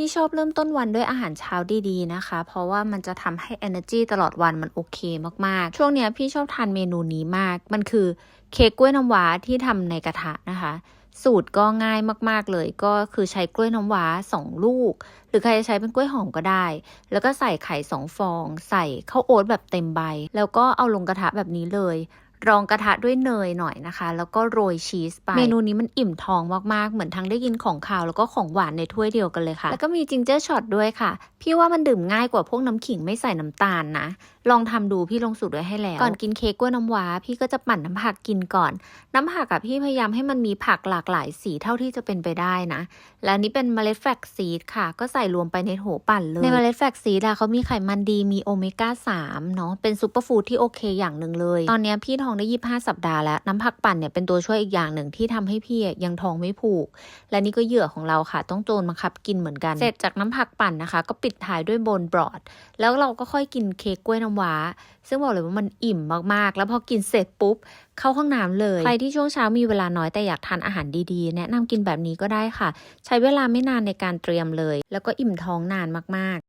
พี่ชอบเริ่มต้นวันด้วยอาหารเช้าดีๆนะคะ เพราะว่ามันจะทำให้ energy ตลอดวันมันโอเคมากๆ ช่วงเนี้ยพี่ชอบทานเมนูนี้มาก มันคือเค้กกล้วยน้ำว้าที่ทำในกระทะนะคะ สูตรก็ง่ายมากๆเลย ก็คือใช้กล้วยน้ำว้าสองลูก หรือใครจะใช้เป็นกล้วยหอมก็ได้ แล้วก็ใส่ไข่สองฟอง ใส่ข้าวโอ๊ตแบบเต็มใบ แล้วก็เอาลงกระทะแบบนี้เลย รองกระทะด้วยเนยหน่อยนะคะ แล้วก็โรยชีสไป เมนูนี้มันอิ่มท้องมากๆ เหมือนทั้งได้กินของคาวแล้วก็ของหวานในถ้วยเดียวกันเลยค่ะ แล้วก็มีจิงเจอร์ช็อตด้วยค่ะ พี่ว่ามันดื่มง่ายกว่าพวกน้ำขิงไม่ใส่น้ำตาลนะ ลองทำดูพี่ลงสูตรไว้ให้แล้ว ก่อนกินเค้กกล้วยน้ำว้า พี่ก็จะปั่นน้ำผักกินก่อน น้ำผักอะพี่พยายามให้มันมีผักหลากหลายสีเท่าที่จะเป็นไปได้นะ และอันนี้เป็นเมล็ดแฟกซีดค่ะ ก็ใส่รวมไปในโถปั่นเลย ในเมล็ดแฟกซีดอะเขามีไขมันดีมีโอเมก้า3เนาะเป็นซูเปอร์ฟู้ดที่โอเคอย่างหนึ่งเลย ตอนเนี้ยพี่ท้องได้25สัปดาห์แล้วน้ำผักปั่นเนี่ยเป็นตัวช่วยอีกอย่างหนึ่งที่ทำให้พี่อะยังท้องไม่ผูก และนี่ก็เหยื่อของเราค่ะ ต้องโจรบังคับกินเหมือนกัน เสร็จจากน้ำผักปั่นนะคะ ก็ปิดท้ายด้วยโบนบรอด แล้วเราก็ค่อยกินเค้กกล้วยน้ำว้า ซึ่งบอกเลยว่ามันอิ่มมากๆ แล้วพอกินเสร็จปุ๊บ เข้าห้องน้ำเลย ใครที่ช่วงเช้ามีเวลาน้อยแต่อยากทานอาหารดีๆ แนะนำกินแบบนี้ก็ได้ค่ะ ใช้เวลาไม่นานในการเตรียมเลย แล้วก็อิ่มท้องนานมากๆ